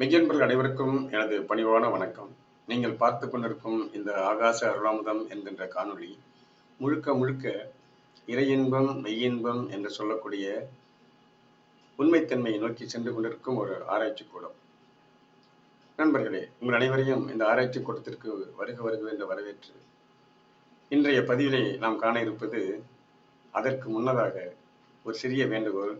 மெய்யன்பர்கள் அனைவருக்கும் எனது பணிவான வணக்கம். நீங்கள் பார்த்து கொண்டிருக்கும் இந்த ஆகாச அருளாமுதம் என்கின்ற காணொளி முழுக்க முழுக்க இறையின்பம் மெய்யின்பம் என்று சொல்லக்கூடிய உண்மைத்தன்மையை நோக்கி சென்று கொண்டிருக்கும் ஒரு ஆராய்ச்சி கூடம். நண்பர்களே உங்கள் அனைவரையும் இந்த ஆராய்ச்சி கூட்டத்திற்கு வருக வருக என்று வரவேற்று இன்றைய பதிவிலே நாம் காண இருப்பது அதற்கு முன்னதாக ஒரு சிறிய வேண்டுகோள்.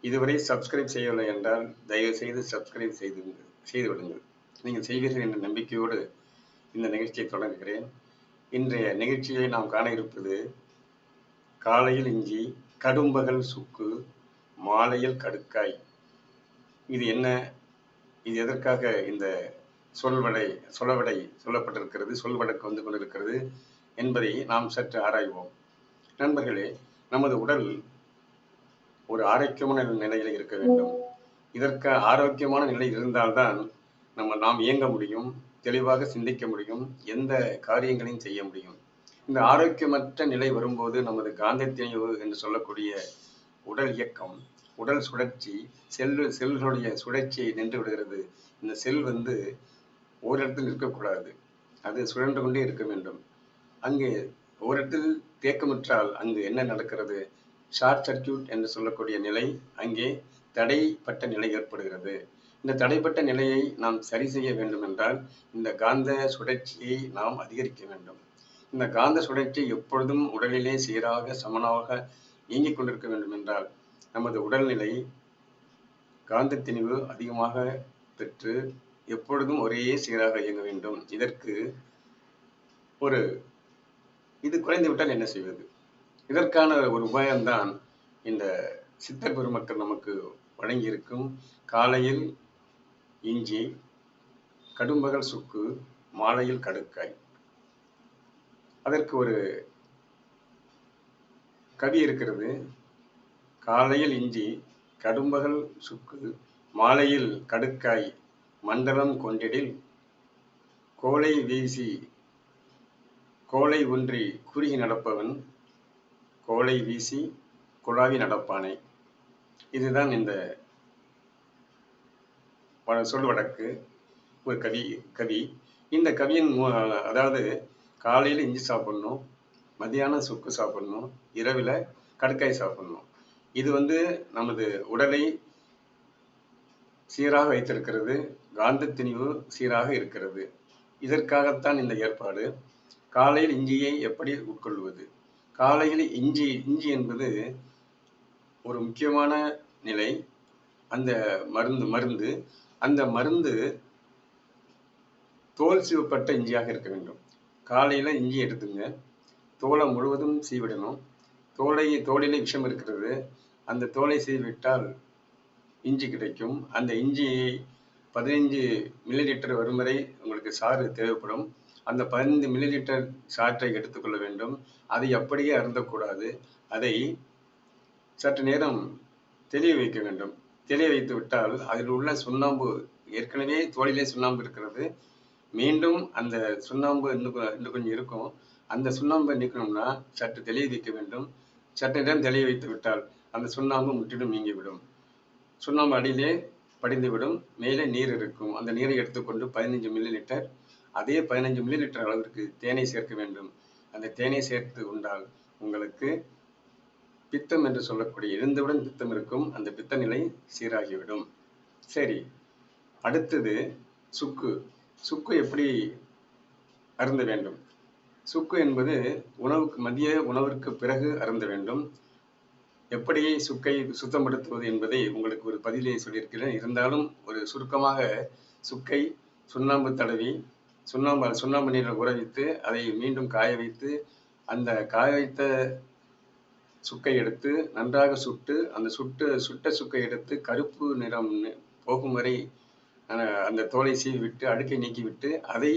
இதுவரை சப்ஸ்கிரைப் செய்யவில்லை என்றால் தயவு செய்து சப்ஸ்கிரைப் செய்து செய்து விடுங்கள். நீங்கள் செய்வீர்கள் என்ற நம்பிக்கையோடு இந்த நிகழ்ச்சியை தொடங்குகிறேன். இன்றைய நிகழ்ச்சியை நாம் காண இருப்பது காலையில் இஞ்சி கடும்பகல் சுக்கு மாலையில் கடுக்காய். இது என்ன? இது எதற்காக இந்த சொல்வடை சொலவடை சொல்லப்பட்டிருக்கிறது சொல்வடக்கு வந்து கொண்டிருக்கிறது என்பதை நாம் சற்று ஆராய்வோம். நண்பர்களே நமது உடல் ஒரு ஆரோக்கியமான நிலையில் இருக்க வேண்டும். இதற்கு ஆரோக்கியமான நிலை இருந்தால்தான் நம்ம நாம் இயங்க முடியும் தெளிவாக சிந்திக்க முடியும் எந்த காரியங்களையும் செய்ய முடியும். இந்த ஆரோக்கியமற்ற நிலை வரும்போது நமது காந்த திணிவு என்று சொல்லக்கூடிய உடல் இயக்கம் உடல் சுழற்சி செல் செல்களுடைய சுழற்சியை நின்று விடுகிறது. இந்த செல் வந்து ஓரிடத்தில் இருக்கக்கூடாது. அது சுழன்று கொண்டே இருக்க வேண்டும். அங்கே ஓரிடத்தில் தேக்கமுற்றால் அங்கு என்ன நடக்கிறது? ஷார்ட் சர்க்கியூட் என்று சொல்லக்கூடிய நிலை அங்கே தடைப்பட்ட நிலை ஏற்படுகிறது. இந்த தடைப்பட்ட நிலையை நாம் சரி செய்ய வேண்டும் என்றால் இந்த காந்த சுழற்சியை நாம் அதிகரிக்க வேண்டும். இந்த காந்த சுழற்சி எப்பொழுதும் உடலிலே சீராக சமனாக இயங்கிக் கொண்டிருக்க வேண்டும் என்றால் நமது உடல்நிலை காந்த திணிவு அதிகமாக பெற்று எப்பொழுதும் ஒரே சீராக இயங்க வேண்டும். இதற்கு ஒரு இது குறைந்து விட்டால் என்ன செய்வது? இதற்கான ஒரு உபாயம்தான் இந்த சித்த பெருமக்கள் நமக்கு வழங்கியிருக்கும். காலையில் இஞ்சி கடும்பகல் சுக்கு மாலையில் கடுக்காய். அதற்கு ஒரு கவி இருக்கிறது. காலையில் இஞ்சி கடும்பகல் சுக்கு மாலையில் கடுக்காய் மண்டலம் கொண்டிடில் கோலை வீசி கோலை ஒன்றி குறுகி நடப்பவன் கோலை வீசி குழாவி நடப்பானை. இதுதான் இந்த சொல் வழக்கு ஒரு கவி கவி. இந்த கவியின் அதாவது காலையில் இஞ்சி சாப்பிடணும் மதியானம் சுக்கு சாப்பிடணும் இரவில் கடுக்காய் சாப்பிடணும். இது வந்து நமது உடலை சீராக வைத்திருக்கிறது காந்த திணிவு சீராக இருக்கிறது. இதற்காகத்தான் இந்த ஏற்பாடு. காலையில் இஞ்சியை எப்படி உட்கொள்வது? காலையில் இஞ்சி இஞ்சி என்பது ஒரு முக்கியமான நிலை. அந்த மருந்து மருந்து அந்த மருந்து தோல் சீவப்பட்ட இஞ்சியாக இருக்க வேண்டும். காலையில் இஞ்சி எடுத்துங்க. தோலை முழுவதும் சீவிடணும். தோலை தோலிலே விஷம் இருக்கிறது. அந்த தோலை சீவிட்டால் இஞ்சி கிடைக்கும். அந்த இஞ்சி பதினைஞ்சு மில்லி லிட்டர் வரும் வரை உங்களுக்கு சாறு தேவைப்படும். அந்த பதினைந்து மில்லி லிட்டர் சாற்றை எடுத்துக்கொள்ள வேண்டும். அதை அப்படியே அருந்தக்கூடாது. அதை சற்று நேரம் தெளிய வைக்க வேண்டும். தெளிய வைத்து விட்டால் அதில் உள்ள சுண்ணாம்பு ஏற்கனவே தோளிலே சுண்ணாம்பு இருக்கிறது. மீண்டும் அந்த சுண்ணாம்பு இன்னும் இன்னும் கொஞ்சம் இருக்கும். அந்த சுண்ணாம்பை நீக்கணும்னா சற்று தெளிய வைக்க வேண்டும். சற்று நேரம் தெளிய வைத்து விட்டால் அந்த சுண்ணாம்பு முற்றிலும் நீங்கிவிடும். சுண்ணாம்பு அடியிலே படிந்துவிடும். மேலே நீர் இருக்கும். அந்த நீரை எடுத்துக்கொண்டு பதினஞ்சு மில்லி லிட்டர் அதே பதினஞ்சு மில்லி லிட்டர் அளவிற்கு தேனை சேர்க்க வேண்டும். அந்த தேனை சேர்த்து உண்டால் உங்களுக்கு பித்தம் என்று சொல்லக்கூடிய எழுந்தவுடன் பித்தம் இருக்கும். அந்த பித்த நிலை சீராகிவிடும். சரி அடுத்தது சுக்கு. சுக்கு எப்படி அருந்த வேண்டும்? சுக்கு என்பது உணவுக்கு மதிய உணவிற்கு பிறகு அருந்த வேண்டும். எப்படி சுக்கை சுத்தப்படுத்துவது என்பதை உங்களுக்கு ஒரு பதிலே சொல்லியிருக்கிறேன். இருந்தாலும் ஒரு சுருக்கமாக சுக்கை சுண்ணாம்பு தடவி சுண்ணாம்பு சுண்ணாம்பு நீரில் ஊற வைத்து அதை மீண்டும் காய வைத்து அந்த காய வைத்த சுக்கை எடுத்து நன்றாக சுட்டு அந்த சுட்டு சுட்ட சுக்கை எடுத்து கருப்பு நிறம் போகும் வரை அந்த தோலை சீவி விட்டு அடுக்கை நீக்கிவிட்டு அதை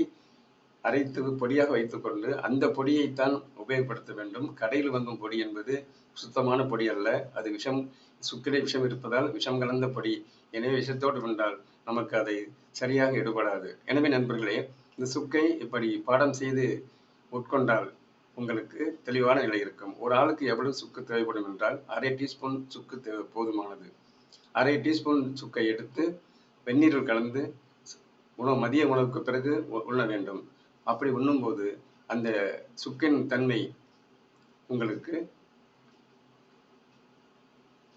அரைத்து பொடியாக வைத்துக்கொண்டு அந்த பொடியைத்தான் உபயோகப்படுத்த வேண்டும். கடையில் வாங்கும் பொடி என்பது சுத்தமான பொடி அல்ல. அது விஷம் சுக்கிலே விஷம் இருப்பதால் விஷம் கலந்த பொடி. எனவே விஷத்தோடு கொண்டால் நமக்கு அதை சரியாக எடுபடாது. எனவே நண்பர்களே இந்த சுக்கை இப்படி பாடம் செய்து உட்கொண்டால் உங்களுக்கு தெளிவான நிலை இருக்கும். ஒரு ஆளுக்கு எவ்வளவு சுக்கு தேவைப்படும் என்றால் அரை டீஸ்பூன் சுக்கு தேவை போதுமானது. அரை டீஸ்பூன் சுக்கை எடுத்து வெந்நீரில் கலந்து உணவு மதிய உணவுக்கு பிறகு உண்ண வேண்டும். அப்படி உண்ணும்போது அந்த சுக்கின் தன்மை உங்களுக்கு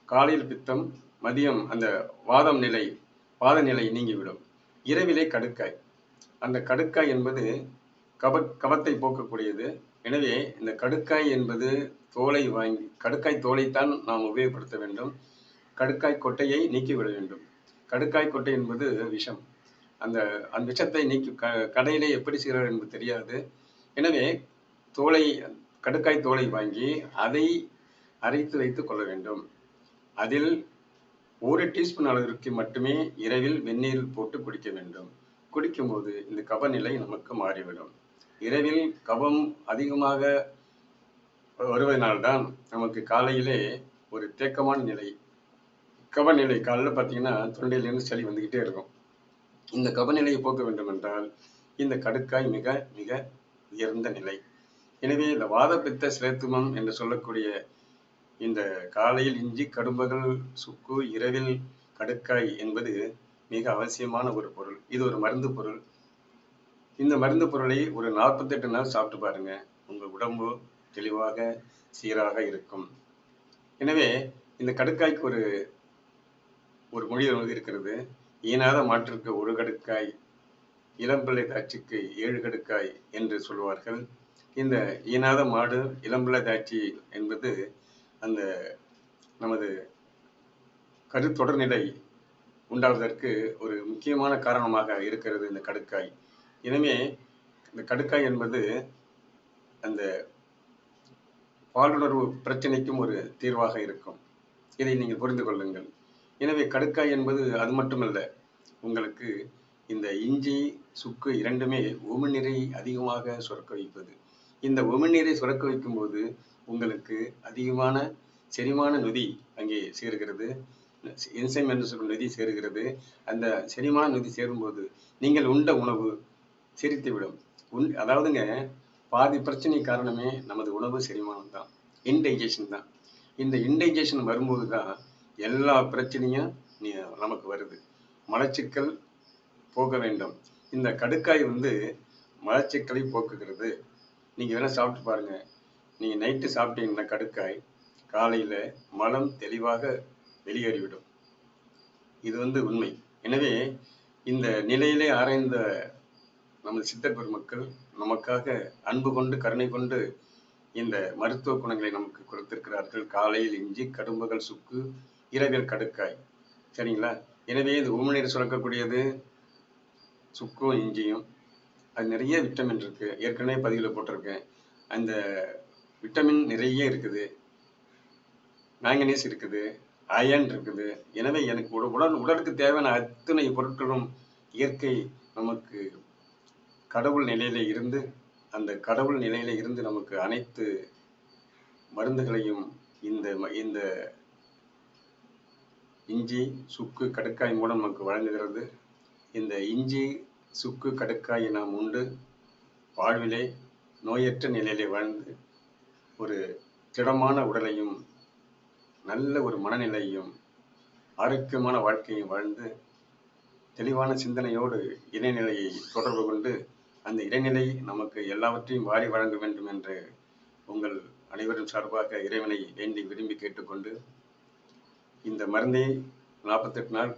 காலையில் பித்தம் மதியம் அந்த வாதம் நிலை வாத நிலை நீங்கிவிடும். இரவிலே கடுக்காய். அந்த கடுக்காய் என்பது கப கபத்தை போக்கக்கூடியது. எனவே இந்த கடுக்காய் என்பது தோலை வாங்கி கடுக்காய் தோலைத்தான் நாம் உபயோகப்படுத்த வேண்டும். கடுக்காய் கொட்டையை நீக்கிவிட வேண்டும். கடுக்காய் கொட்டை என்பது விஷம். அந்த அந்த விஷத்தை நீக்கி க கடையிலே எப்படி செய்கிறார் என்பது தெரியாது. எனவே தோலை கடுக்காய் தோலை வாங்கி அதை அரைத்து வைத்துக் கொள்ள வேண்டும். அதில் ஒரு டீஸ்பூன் அளவிற்கு மட்டுமே இரவில் வெந்நீரில் போட்டு குடிக்க வேண்டும். குடிக்கும்போது இந்த கபநிலை நமக்கு மாறிவிடும். இரவில் கபம் அதிகமாக வருவதனால்தான் நமக்கு காலையிலே ஒரு தேக்கமான நிலை. கபநிலை காலையில் பார்த்தீங்கன்னா தொண்டையிலிருந்து சளி வந்துக்கிட்டே இருக்கும். இந்த கபநிலையை போக்க வேண்டும் என்றால் இந்த கடுக்காய் மிக மிக உயர்ந்த நிலை. எனவே இந்த வாதப்பித்த சிலேத்துமம் என்று சொல்லக்கூடிய இந்த காலையில் இஞ்சி கடும்பகல் சுக்கு இரவில் கடுக்காய் என்பது மிக அவசியமான ஒரு பொருள். இது ஒரு மருந்து பொருள். இந்த மருந்து பொருளை ஒரு நாற்பத்தெட்டு நாள் சாப்பிட்டு பாருங்க. உங்க உடம்பு தெளிவாக சீராக இருக்கும். எனவே இந்த கடுக்காய்க்கு ஒரு ஒரு மொழி இருக்கிறது. ஈனாத மாற்றுக்கு ஒரு கடுக்காய் இளம்பிள்ளை தாட்சிக்கு ஏழு கடுக்காய் என்று சொல்வார்கள். இந்த ஈனாத மாடு இளம்பிள்ளை தாட்சி என்பது அந்த நமது கருத்தொடர்நிலை உண்டாவதற்கு ஒரு முக்கியமான காரணமாக இருக்கிறது இந்த கடுக்காய். எனவே இந்த கடுக்காய் என்பது அந்த பாலுணர்வு பிரச்சனைக்கும் ஒரு தீர்வாக இருக்கும். இதை நீங்கள் புரிந்து கொள்ளுங்கள். எனவே கடுக்காய் என்பது அது மட்டுமல்ல உங்களுக்கு இந்த இஞ்சி சுக்கு இரண்டுமே உமிழ்நீரை அதிகமாக சுரக்க வைப்பது. இந்த உமிழ்நீரை சுரக்க வைக்கும்போது உங்களுக்கு அதிகமான செரிமான நொதி அங்கே சேர்கிறது. என்சைம் என்று சொல்லும் நொதி சேருகிறது. அந்த செரிமான நொதி சேரும்போது நீங்கள் உண்ட உணவு செரித்துவிடும். உண் அதாவதுங்க பாதி பிரச்சனை காரணமே நமது உணவு செரிமானம் தான் இன்டைஜஷன் தான். இந்த இன்டைஜஷன் வரும்போது தான் எல்லா பிரச்சனையும் நீ- நமக்கு வருது. மலச்சிக்கல் போக வேண்டும். இந்த கடுக்காய் வந்து மலச்சிக்கலை போக்குகிறது. நீங்க வேணா சாப்பிட்டு பாருங்க. நீங்கள் நைட்டு சாப்பிட்டீங்கன்னா கடுக்காய். காலையில மலம் தெளிவாக வெளியேறிவிடும். இது வந்து உண்மை. எனவே இந்த நிலையிலே ஆராய்ந்த நமது சித்தர் பெருமக்கள் நமக்காக அன்பு கொண்டு கருணை கொண்டு இந்த மருத்துவ குணங்களை நமக்கு கொடுத்திருக்கிறார்கள். காலையில் இஞ்சி கடும்புகள் சுக்கு இரவில் கடுக்காய். சரிங்களா? எனவே இது உமிழ்நீர் சுரக்கக்கூடியது. சுக்கும் இஞ்சியும். அது நிறைய விட்டமின் இருக்கு. ஏற்கனவே பதிவில் போட்டிருக்கேன். அந்த விட்டமின் நிறைய இருக்குது. மேங்கனீஸ் இருக்குது. அயன் இருக்குது. எனவே எனக்கு உட- உடல் உடலுக்கு தேவையான அத்தனை பொருட்களும் இயற்கை நமக்கு கடவுள் நிலையில இருந்து அந்த கடவுள் நிலையில இருந்து நமக்கு அனைத்து மருந்துகளையும் இந்த ம- இந்த இஞ்சி சுக்கு கடுக்காய் மூலம் நமக்கு வழங்குகிறது. இந்த இஞ்சி சுக்கு கடுக்காயை நாம் உண்டு. வாழ்விலே நோயற்ற நிலையிலே வாழ்ந்து ஒரு திடமான உடலையும் நல்ல ஒரு மனநிலையும் ஆரோக்கியமான வாழ்க்கையும் வாழ்ந்து தெளிவான சிந்தனையோடு இறைநிலையை தொடர்பு கொண்டு அந்த இறைநிலை நமக்கு எல்லாவற்றையும் வாரி வழங்க வேண்டும் என்று உங்கள் அனைவரும் சார்பாக இறைவனை வேண்டி விரும்பி கேட்டுக்கொண்டு இந்த மருந்தை நாற்பத்தெட்டு நாள்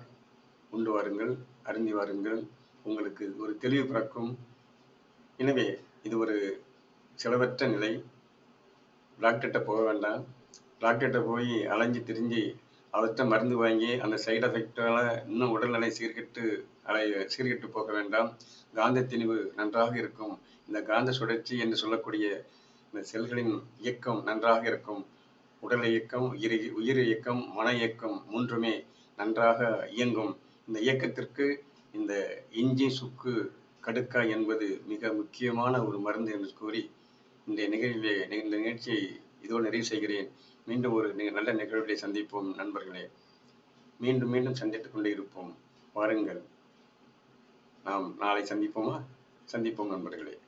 உண்டு வாருங்கள் அருந்தி வாருங்கள். உங்களுக்கு ஒரு தெளிவு பிறக்கும். எனவே இது ஒரு செலவற்ற நிலை. டாக்டர்கிட்ட போக வேண்டாம். டாக்டர்கிட்ட போய் அலைஞ்சு திரிஞ்சு அவர்கிட்ட மருந்து வாங்கி அந்த சைடு எஃபெக்டால் இன்னும் உடல்நிலை சீர்கெட்டு அலை சீர்கெட்டு போக வேண்டாம். காந்த திணிவு நன்றாக இருக்கும். இந்த காந்த சுழற்சி என்று சொல்லக்கூடிய இந்த செல்களின் இயக்கம் நன்றாக இருக்கும். உடல் இயக்கம் உயிர் உயிர் இயக்கம் மன இயக்கம் மூன்றுமே நன்றாக இயங்கும். இந்த இயக்கத்திற்கு இந்த இஞ்சி சுக்கு கடுக்காய் என்பது மிக முக்கியமான ஒரு மருந்து என்று கூறி இந்த நிகழ்விலே இந்த நிகழ்ச்சியை இதோடு நிறைவு செய்கிறேன். மீண்டும் ஒரு நல்ல நிகழ்வுகளை சந்திப்போம் நண்பர்களே. மீண்டும் மீண்டும் சந்தித்துக் கொண்டே இருப்போம். வாருங்கள். நாம் நாளை சந்திப்போமா? சந்திப்போம் நண்பர்களே.